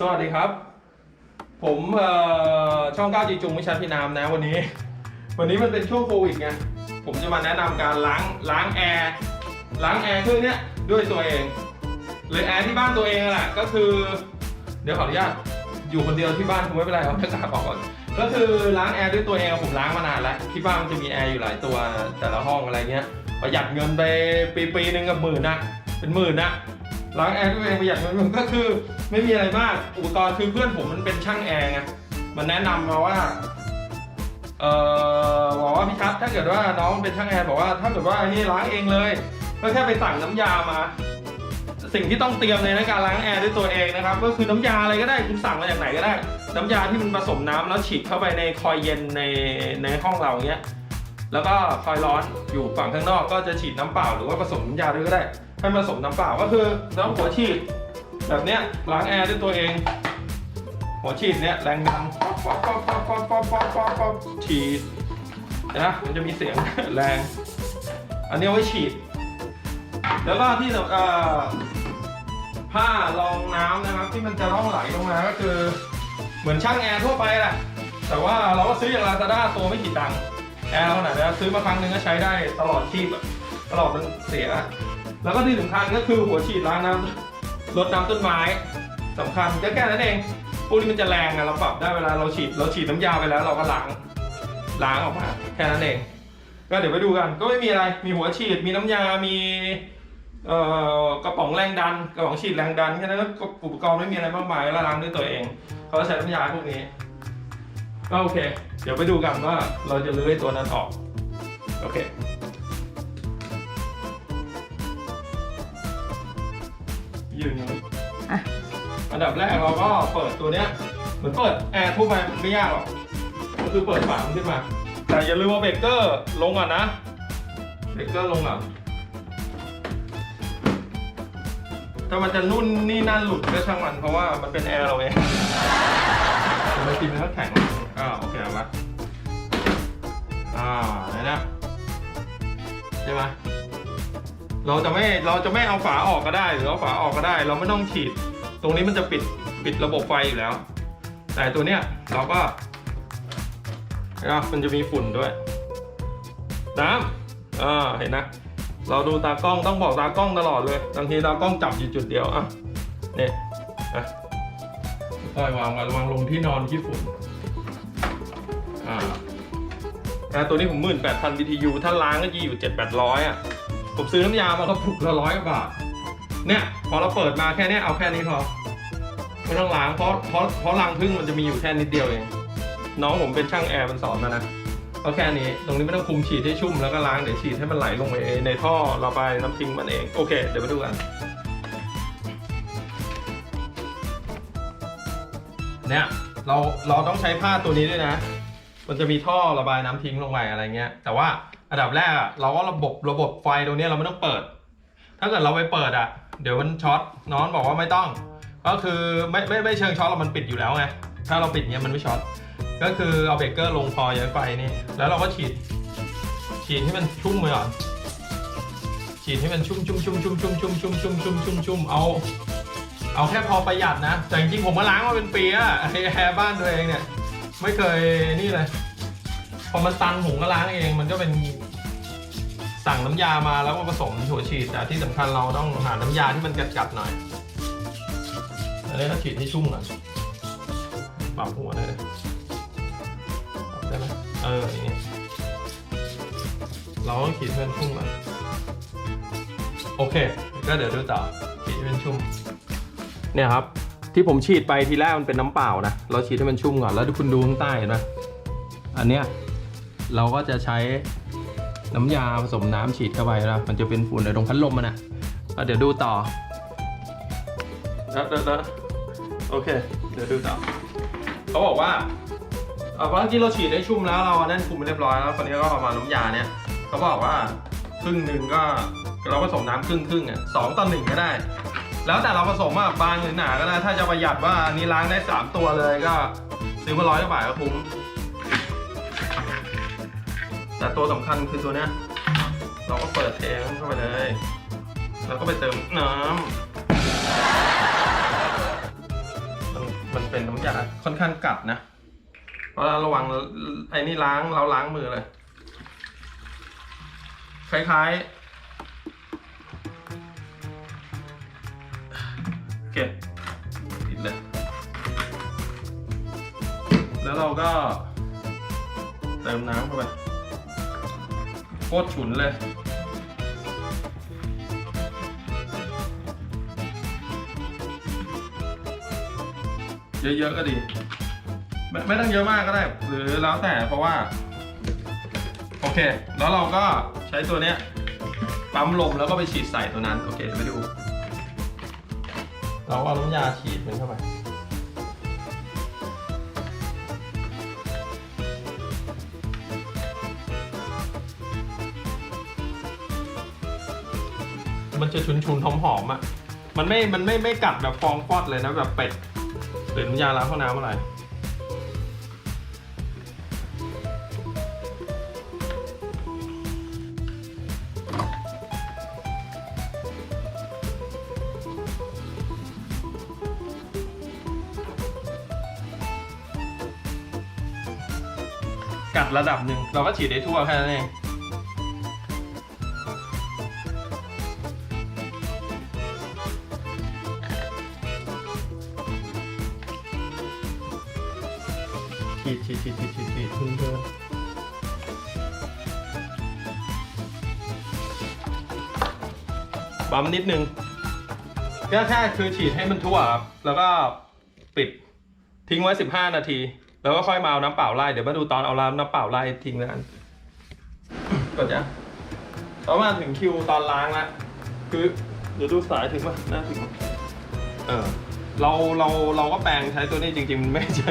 สวัสดีครับ ผมช่องก้าวจีจุงวิชาพี่นามนะวันนี้ วันนี้มันเป็นช่วงโควิดไงผมจะมาแนะนำการล้างล้างแอร์ล้างแอร์เครื่องเนี้ยด้วยตัวเองหรือแอร์ที่บ้านตัวเองนั่นแหละก็คือ เดี๋ยวขออนุญาตอยู่คนเดียวที่บ้านคงไม่เป็นไรเอาหน้ากากออกก่อนก็คือล้างแอร์ด้วยตัวเองผมล้างมานานแล้วที่บ้านมันจะมีแอร์อยู่หลายตัวแต่ละห้องอะไรเงี้ยประหยัดเงินไปปีปีหนึ่งกับหมื่นนะเป็นหมื่นนะ ล้างแอร์ด้วยตัวเองประหยัดเงินก็คือ ไม่มีอะไรมากอุปกรณ์คือเพื่อนผมมันเป็นช่างแอร์ไงมันแนะนำมาว่าเออบอกว่าพี่ชัดถ้าเกิดว่าน้องเป็นช่างแอร์บอกว่าถ้าเกิดว่าอันนี้ล้างเองเลยก็แค่ไปสั่งน้ำยามา สิ่งที่ต้องเตรียมเลยในการล้างแอร์ด้วยตัวเองนะครับก็คือน้ำยาอะไรก็ได้คุณสั่งมาจากไหนก็ได้ น้ำยาที่มันผสมน้ำแล้วฉีดเข้าไปในคอยเย็นในในห้องเราเนี้ยแล้วก็คอยร้อนอยู่ฝั่งข้างนอกก็จะฉีดน้ำเปล่าหรือว่าผสมน้ำยาด้วยก็ได้ ให้ผสมน้ำเปล่าก็คือน้ำหัวฉีด แบบเนี้ยล้างแอร์ด้วยตัวเอง หัวฉีดเนี้ยแรงดันป๊อปป๊อปป๊อปป๊อปป๊อปป๊อปป๊อปป๊อปฉีดนะมันจะมีเสียงแรง อันนี้ไว้ฉีด แล้วก็ที่เอ่อผ้ารองน้ำนะครับ ที่มันจะร่องไหลลงมาก็คือ เหมือนช่างแอร์ทั่วไปแหละแต่ว่าเราก็ซื้ออย่างลาซาด้าตัวไม่กี่ตังค์แอร์เราขนาดนี้ซื้อมาครั้งหนึ่งก็ใช้ได้ตลอดชีพตลอดมันเสีย แล้วก็ที่สำคัญก็คือหัวฉีดล้างน้ำรดน้ำต้นไม้สำคัญก็แค่นั้นเองพวกนี้มันจะแรงอะเราปรับได้เวลาเราฉีดเราฉีดน้ำยาไปแล้ว เราก็ล้างล้างออกมา แค่นั้นเอง ก็เดี๋ยวไปดูกัน ก็ไม่มีอะไรมีหัวฉีดมีน้ำยา มีกระป๋องแรงดัน กระป๋องฉีดแรงดันแค่นั้นก็อุปกรณ์ไม่มีอะไรมากมายแล้วล้างด้วยตัวเองเขาใช้น้ำยาพวกนี้ก็โอเค เดี๋ยวไปดูกันว่าเราจะลื้อไอ้ตัวนั้นออกโอเค ยืนอย่างนี้อะ อันดับแรกเราก็เปิดตัวเนี้ย เหมือนเปิดแอร์ทั่วไปมันไม่ยากหรอก ก็คือเปิดฝามันขึ้นมา แต่อย่าลืมเอาเบรกเกอร์ลงก่อนนะ เบรกเกอร์ลงก่อนถ้ามันจะนุ่นนี่นั่นหลุดก็ช่างมันเพราะว่ามันเป็นแอร์เราเองทำไมทีมมันก็แข็งอ่าโอเคเอาละอ่าไหนนะใช่ไหม เราจะไม่เราจะไม่เอาฝาออกก็ได้หรือเอาฝาออกก็ได้ เราไม่ต้องฉีด ตรงนี้มันจะปิดปิดระบบไฟอยู่แล้ว แต่ตัวเนี้ยเราก็นะมันจะมีฝุ่นด้วย น้ำอ่าเห็นนะเราดูตากล้องต้องบอกตากล้องตลอดเลยบางทีตากล้องจับอยู่จุดเดียวอะเนี่ยอะค่อยวางไว้ระวังลงที่นอนที่ฝุ่นอ่าแต่ตัวนี้ผมหมื่นแปดพัน BTU ถ้าล้างก็จะอยู่เจ็ดแปดร้อยอะ ผมซื้อน้ำยามาก็ปุกละร้อยกว่าบาทเนี่ยพอเราเปิดมาแค่เนี้ยเอาแค่นี้พอไม่ต้องล้างเพราะเพราะเพราะรังพึ่งมันจะมีอยู่แค่นิดเดียวเอง น้องผมเป็นช่างแอร์มันสอนมานะก็แค่นี้ตรงนี้ไม่ต้องคุมฉีดให้ชุ่มแล้วก็ล้างเดี๋ยวฉีดให้มันไหลลงไปในท่อระบายน้ำทิ้งมันเองโอเค เดี๋ยวมาดูกันเนี่ยเราเราต้องใช้ผ้าตัวนี้ด้วยนะ มันจะมีท่อระบายน้ำทิ้งลงไปอะไรเงี้ย แต่ว่า อันดับแรกอะเราก็ระบบระบบไฟตรงนี้เราไม่ต้องเปิด ถ้าเกิดเราไปเปิดอะเดี๋ยวมันช็อตน้องบอกว่าไม่ต้อง ก็คือไม่ไม่ไม่เชิงช็อตเรามันปิดอยู่แล้วไงถ้าเราปิดเงี้ยมันไม่ช็อตก็คือเอาเบรกเกอร์ลงพอย้ายไฟนี่แล้วเราก็ฉีด ฉีดให้มันชุ่มไปก่อนฉีดให้มันชุ่มชุ่มชุ่มชุ่มชุ่มชุ่มชุ่มชุ่มชุ่มชุ่มชุ่มเอา เอาแค่พอประหยัดนะ แต่จริงๆผมก็ล้างมาเป็นปีอะไอ้แฮร์บ้านตัวเองเนี่ย ไม่เคยนี่เลย อมันตันผมก็ล้างเองมันก็เป็นสั่งน้ำยามาแล้วก็ผสมหัวฉีดแต่ที่สำคัญเราต้องหาน้ำยาที่มันกัดๆหน่อยอันนี้ก็ฉีดให้ชุ่มก่อนปรับหัวได้เลยปรับได้ไหมเอออย่างนี้เราต้องฉีดให้มันชุ่มก่อนโอเค ก็เดี๋ยวดูต่อฉีดให้มันชุ่ม เนี่ยครับ ที่ผมฉีดไปทีแรกมันเป็นน้ำเปล่านะ เราฉีดให้มันชุ่มก่อน แล้วคุณดูข้างใต้เห็นไหมอันเนี้ย เราก็จะใช้น้ำยาผสมน้ำฉีดเข้าไปนะมันจะเป็นฝุ่นในตรงพัดลมมันนะ่ะเดี๋ยวดูต่อเดี๋ยวโอเค เดี๋ยวดูต่อเขาบอกว่าเอาเมื่อกี้เราฉีดให้ชุ่มแล้วเราเอานั่นคุมไปเรียบร้อยแล้วคนนี้ก็เอามาน้ำยาเนี่ยเขาบอกว่าครึ่งหนึ่งก็เราผสมน้ำครึ่งครึ่งอะสองต่อหนึ่งก็ได้ แล้วแต่เราผสมอะบางหรือหนาก็ได้ถ้าจะประหยัดว่าอันนี้ล้างได้ 3 ตัวเลยก็ซื้อมาร้อยกว่าบาทก็คุ้ม แต่ตัวสำคัญคือตัวเนี้ย เราก็เปิดเทมันเข้าไปเลย แล้วก็ไปเติมน้ำมันมันเป็นน้ำยาค่อนข้างกัดนะ เพราะระวังไอ้นี่ล้างเราล้างมือเลย คล้ายๆ เก็บปิดเลย แล้วเราก็เติมน้ำเข้าไป ตรฉุนเลย เยอะๆก็ดี ไม่ไม่ต้องเยอะมากก็ได้ หรือแล้วแต่เพราะว่า โอเค แล้วเราก็ใช้ตัวเนี้ยปั๊มลมแล้วก็ไปฉีดใส่ตัวนั้น โอเคเดี๋ยวไปดู เราเอาน้ำยาฉีดมันเข้าไป มันจะชุนๆหอมๆอะ มันไม่ มันไม่ไม่กัดแบบฟองฟอดเลยนะแบบเป็ด หรือน้ำยาล้างห้องน้ำอะไร กัดระดับหนึ่งเราก็ฉีดได้ทั่วแค่นั้นเอง ปั๊มนิดนึงก็แค่คือฉีดให้มันทั่วครับแล้วก็ปิดทิ้งไว้15นาที แล้วก็ค่อยมาเอาน้ำเปล่าไล่เดี๋ยวมาดูตอนเอาน้ำเปล่าไล่ทิ้งแล้วกันก็จะต่อมาถึงคิวตอนล้างละคือเดี๋ยวดูสายถึงป่ะน่าถึงป่ะเออเราเราเราก็แปลงใช้ตัวนี้จริงๆมันไม่ใช่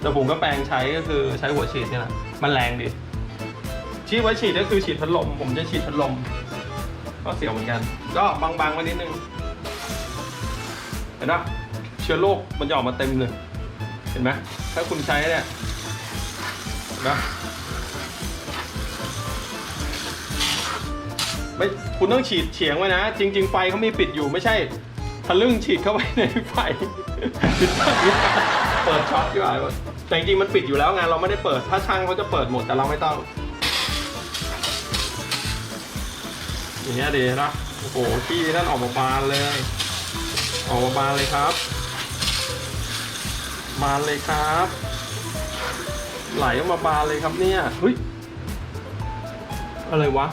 แต่ผมก็แปลงใช้ก็คือใช้หัวฉีดนี่แหละมันแรงดีที่ไว้ฉีดก็คือฉีดพัดลมผมจะฉีดพัดลม ก็เสียวเหมือนกัน ก็บางๆไว้นิดนึง เห็นปะเชื้อโรคมันจะออกมาเต็มเลย เห็นไหมถ้าคุณใช้เนี่ยเนะไม่คุณต้องฉีดเฉียงไว้นะ จริง ๆ ไฟเขามีปิดอยู่ไม่ใช่ทะลึ่งฉีดเข้าไปในไฟเปิดช็อตดีกว่าแต่จริงๆมันปิดอยู่แล้วงานเราไม่ได้เปิด ถ้าช่างเขาจะเปิดหมดแต่เราไม่ต้อง อย่างเงี้ยดีนะโอ้โหขี้นั่นออกมาบานเลย ออกมาบานเลยครับ บานเลยครับ ไหลออกมาบานเลยครับเนี่ยเฮ้ยอะไรวะ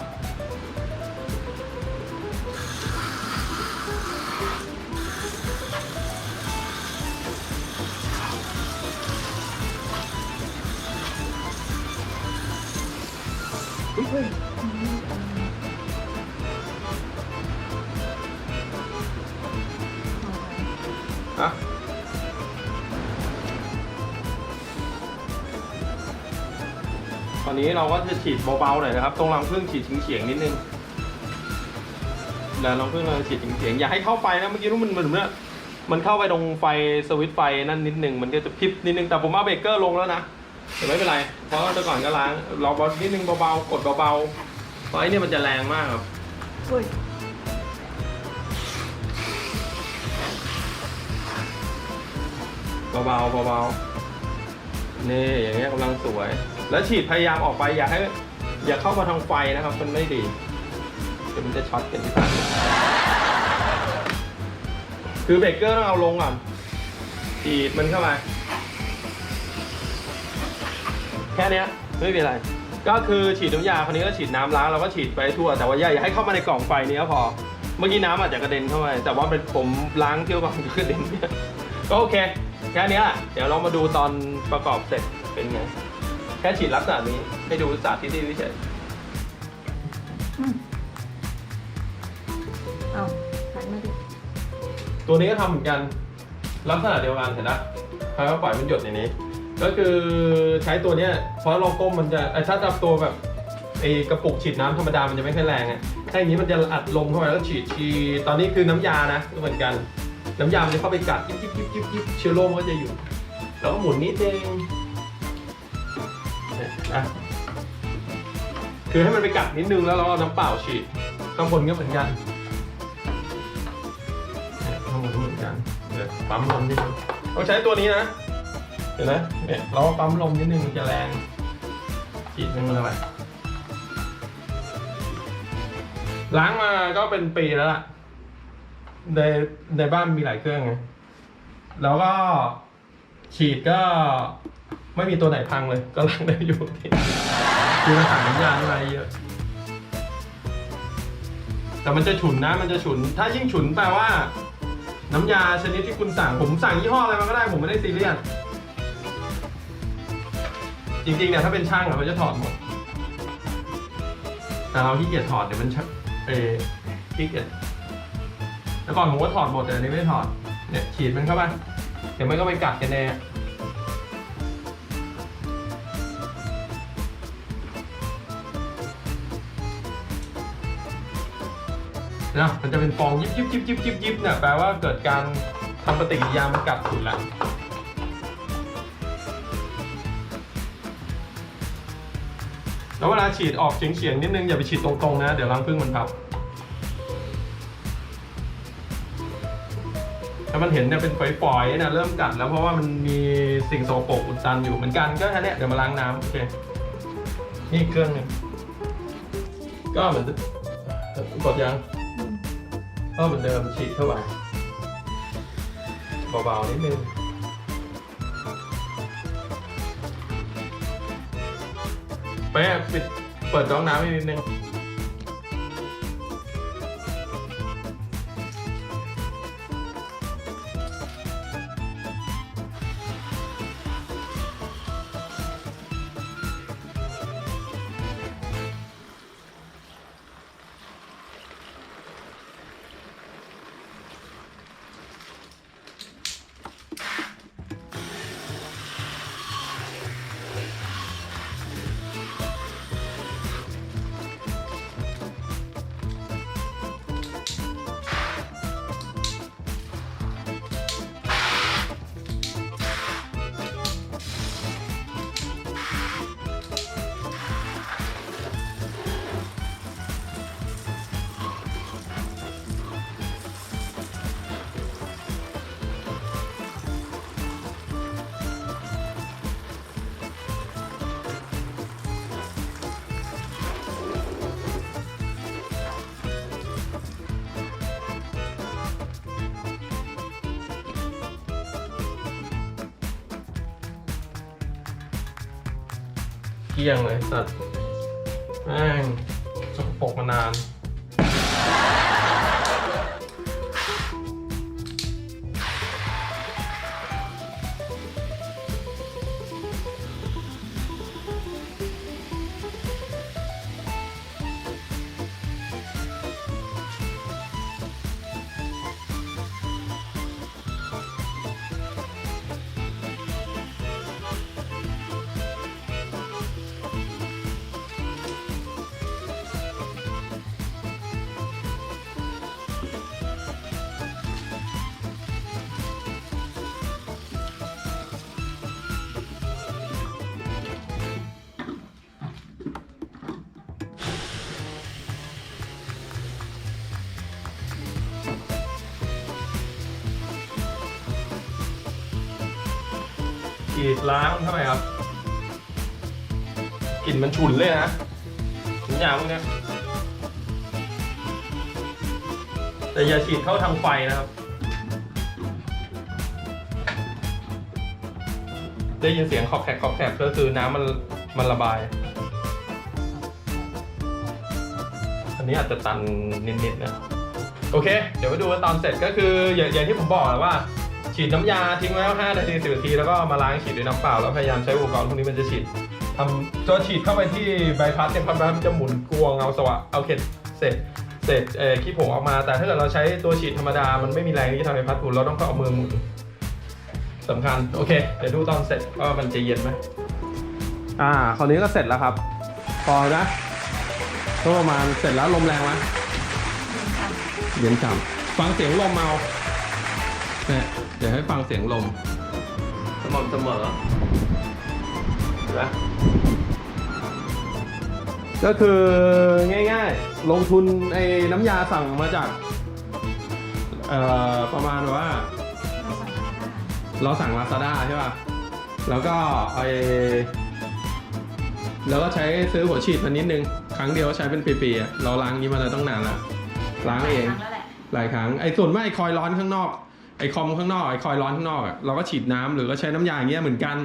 อะ อนนี้เราก็จะฉีดเบาๆหน่อยนะครับ ตรงรังพึ่งฉีดเฉียงๆนิดนึงแล้วรังพึ่งเราฉีดเฉียงๆอย่าให้เข้าไฟนะเมื่อกี้รู้มันเหมือนเนี่ยมันเข้าไปตรงไฟสวิตช์ไฟนั่นนิดนึงมันก็จะพริบนิดนึงแต่ผมเอาเบรกเกอร์ลงแล้วนะแต่ไม่เป็นไร เพราะแต่ก่อนก็ล้างเราเบานิดนึงเบาๆกดเบาๆเพราะไอ้เนี่ยมันจะแรงมากครับอุ้ยเบาๆเบาๆนี่อย่างเงี้ยกำลังสวย แล้วฉีดพยายามออกไปอย่าให้อย่าเข้ามาทางไฟนะครับ มันไม่ดีเดี๋ยวมันจะช็อตเกันที่ตาคือเบรกเกอร์ต้องเอาลงก่อนฉีดมันเข้ามา แค่นี้ไม่มีอะไร ก็คือฉีดน้ำยาคนนี้ก็ฉีดน้ำล้างเราก็ฉีดไปทั่ว แต่ว่าอย่าให้เข้ามาในกล่องไฟนี้ก็พอ เมื่อกี้น้ำอาจจะกระเด็นเข้าไปแต่ว่าเป็นผมล้างเที่ยวก่อนกระเด็นเนี่ยก็โอเค แค่นี้แหละเดี๋ยวเรามาดูตอนประกอบเสร็จเป็นไง แค่ฉีดลักษณะนี้ ให้ดูสาธิตที่เฉยอืมเอาหันมาดิตัวนี้ก็ทำเหมือนกันลักษณะเดียวกันเห็นนะใครก็ปล่อยมันหยดในนี้ ก็คือใช้ตัวเนี้ยเพราะเราก้มมันจะไอ้ถ้าจับตัวแบบไอ้กระปุกฉีดน้ำธรรมดามันจะไม่ค่อยแรงอะถ้าอย่างนี้มันจะอัดลมเข้าไปแล้วฉีดฉีดตอนนี้คือน้ำยานะก็เหมือนกัน น้ำยามันจะเข้าไปกัดยิบยิบยิบยิบยิบเชื้อโรคมันก็จะอยู่ แล้วก็หมุนนิดนึงเนะคือให้มันไปกัดนิดนึงแล้วเราเอาน้ำเปล่าฉีดข้างบนก็เหมือนกันข้างบนก็เหมือนกันเดี๋ยวปั๊มลมนิดนึงต้องใช้ตัวนี้นะเห็นไหมเนี่ยเราปั๊มลมนิดนึงจะแรงฉีดนึงมันอะไรล้างมาก็เป็นปีแล้วล่ะ ในในบ้านมีหลายเครื่องไงแล้วก็ฉีดก็ ไม่มีตัวไหนพังเลย ก็ล้างได้อยู่ที่คือมันสั่งน้ำยาอะไรเยอะ แต่มันจะฉุนนะ มันจะฉุน ถ้ายิ่งฉุนแปลว่า น้ำยาชนิดที่คุณสั่ง ผมสั่งยี่ห้ออะไรมาก็ได้ ผมไม่ได้ซีเรียส จริงๆเนี่ยถ้าเป็นช่างอะเขาจะถอดหมด แต่เราขี้เกียจถอดเดี๋ยวมันชักเออขี้เกียจแต่ก่อนผมก็ถอดหมดแต่อันนี้ไม่ถอด เนี่ยฉีดมันเข้าไป เดี๋ยวมันก็ไปกัดกันแน่ นะมันจะเป็นฟองยิบยิบยิบยิบยิบยิบเนี่ยแปลว่าเกิดการทำปฏิกิริยามันกัดขุนแล้วแล้วเวลาฉีดออกเฉียงๆนิดนึงอย่าไปฉีดตรงๆนะ เดี๋ยวรังผึ้งมันพับถ้ามันเห็นเนี่ยเป็นฝอยๆนี่ยเริ่มกัดแล้วเพราะว่ามันมีสิ่งโสโครกอุดตันอยู่เหมือนกันก็แค่เนี้ยเดี๋ยวมาล้างน้ำโอเคนี่เครื่องหนึ่งก็เหมือนกดยัง ก็เหมือนเดิมฉีดเข้าไปเบาๆนิดนึงไปะปิดเปิดน้องน้ำอีกนิดนึง เกลี้ยงเลยสัตว์แม่งสกปรกมานาน ล้างเท่าไหร่ครับกลิ่นมันฉุนเลยนะถุงยางพวกเนี้ยแต่อย่าฉีดเข้าทางไฟนะครับ ได้ยินเสียงขอบแขกขอบแขกก็คือน้ำมันมันระบาย อันนี้อาจจะตันนิดๆนะ โอเค เดี๋ยวไปดูกันตอนเสร็จก็คืออย่างอย่างที่ผมบอกแหละว่า ฉีดน้ำยาทิ้งไว้5นาที10นาทีแล้วก็มาล้างฉีดด้วยน้ำเปล่าแล้วพยายามใช้อุปกรณ์พวกนี้มันจะฉีดทำตัวฉีดเข้าไปที่ใบพัดเนี่ยพัดมันจะหมุนกลวงเอาสวะเอาเข็ดเศษเศษเอ่อขี้ผงออกมาแต่ถ้าเกิดเราใช้ตัวฉีดธรรมดา มันไม่มีแรงที่จะทำให้พัดหมุนเราต้องเอามือหมุนสำคัญ โอเค เดี๋ยวดูตอนเสร็จว่ามันจะเย็นไหมอ่า คราวนี้ก็เสร็จแล้วครับ พอนะก็ประมาณเสร็จแล้วลมแรงไหมเย็นฉ่ำฟังเสียงลมเมาเนี่ย ดี๋ยวให้ฟังเสียงลมสม่ำเสมอเห็นไหมก็คือง่ายๆ ลงทุนไอ้น้ำยาสั่งมาจาก เอ่อ ประมาณว่า เราสั่ง Lazada ใช่ป่ะ แล้วก็ไอแล้วก็ใช้ซื้อหัวฉีดมานิดนึง ครั้งเดียวก็ใช้เป็นปีๆอะเราล้างนี้มาเลยต้องนานละล้างเองครั้แล้วแหละหลายครั้ง ไอ้ส่วนมากไอ้คอยร้อนข้างนอก ไอ้คอมข้างนอกไอ้คอยร้อนข้างนอกอะเราก็ฉีดน้ำหรือก็ใช้น้ำยาอย่างเงี้ยเหมือนกัน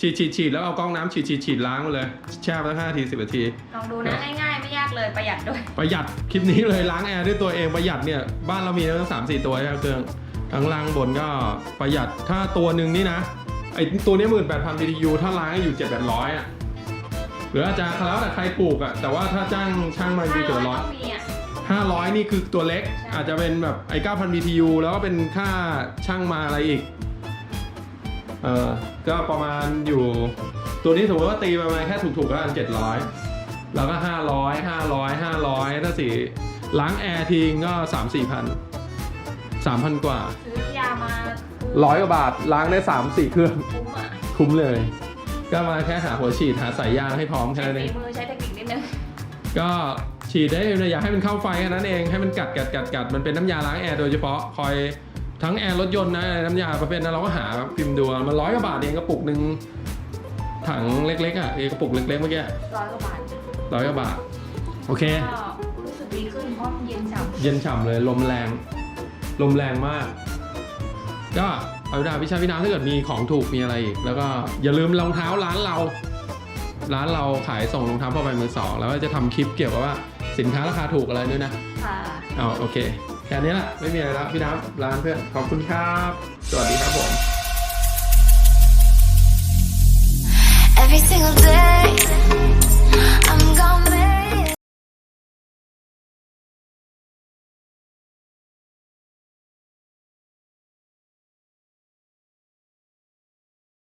ฉีดฉีดฉีดแล้วเอาก๊อกน้ำฉีดฉีดฉีดล้างมาเลย แช่ไปตั้งห้าทีสิบนาทีลองดูนะง่ายๆ ไม่ยากเลยประหยัดด้วยประหยัดคลิปนี้เลยล้างแอร์ด้วยตัวเองประหยัดเนี่ยบ้านเรามีตั้งสามสี่ตัวใช่ไหมเครื่องข้างล่างบนก็ประหยัดถ้าตัวหนึ่งนี่นะไอ้ตัวนี้หมื่นแปดพัน BTU ถ้าล้างอยู่เจ็ดแปดร้อยอะหรืออาจจะแล้วแต่ใครปลูกอะแต่ว่าถ้าจ้างช่างมาอยู่เจ็ดร้อย ต้องมีอะห้าร้อยนี่คือตัวเล็กใช่อาจจะเป็นแบบไอ้เก้าพัน BTU แล้วก็เป็นค่าช่างมาอะไรอีก เออก็ประมาณอยู่ ตัวนี้สมมติว่าตีประมาณแค่ถูกๆก็อันเจ็ดร้อยแล้วก็ห้าร้อยห้าร้อยห้าร้อยถ้าสี่ล้างแอร์ทิ้งก็สามสี่พันสามพันกว่า ซื้อยามาร้อยกว่าบาทล้างได้สามสี่เครื่อง คุ้มอะคุ้มเลย ก็มาแค่หาหัวฉีดหาสายยางให้พร้อมแค่ใช้นั้นเอฝีงมือใช้เทคนิคนิดนึงก็ ฉีดได้อย่าให้มันเข้าไฟแค่นั้นเองให้มันกัดกัดกัดกัดมันเป็นน้ำยาล้างแอร์โดยเฉพาะคอยทั้งแอร์รถยนต์นะน้ำยาประเภทนั้นเราก็หาพิมพ์ดูมันร้อยกว่าบาทเองกระปุกหนึ่งถังเล็กๆอะเอกระปุกเล็กๆเมื่อกี้ร้อยกว่าบาทร้อยกว่าบาทโอเคก็รู้สึกดีขึ้นเพราะมันเย็นฉ่ำเย็นฉ่ำเลยลมแรง ลมแรงมาก ก็เอาดาพิชาพินาถ้าเกิดมีของถูกมีอะไรอีก แล้วก็อย่าลืมรองเท้าร้านเรา ร้านเราขายส่งรองเท้าผ้าใบมือสองแล้วก็จะทำคลิปเกี่ยวกับว่า สินค้าราคาถูกอะไรด้วยนะค่ะเอาโอเค แค่นี้แหละ ไม่มีอะไรแล้วพี่น้ำร้านเพื่อน ขอบคุณครับ สวัสดีครับผม Every single day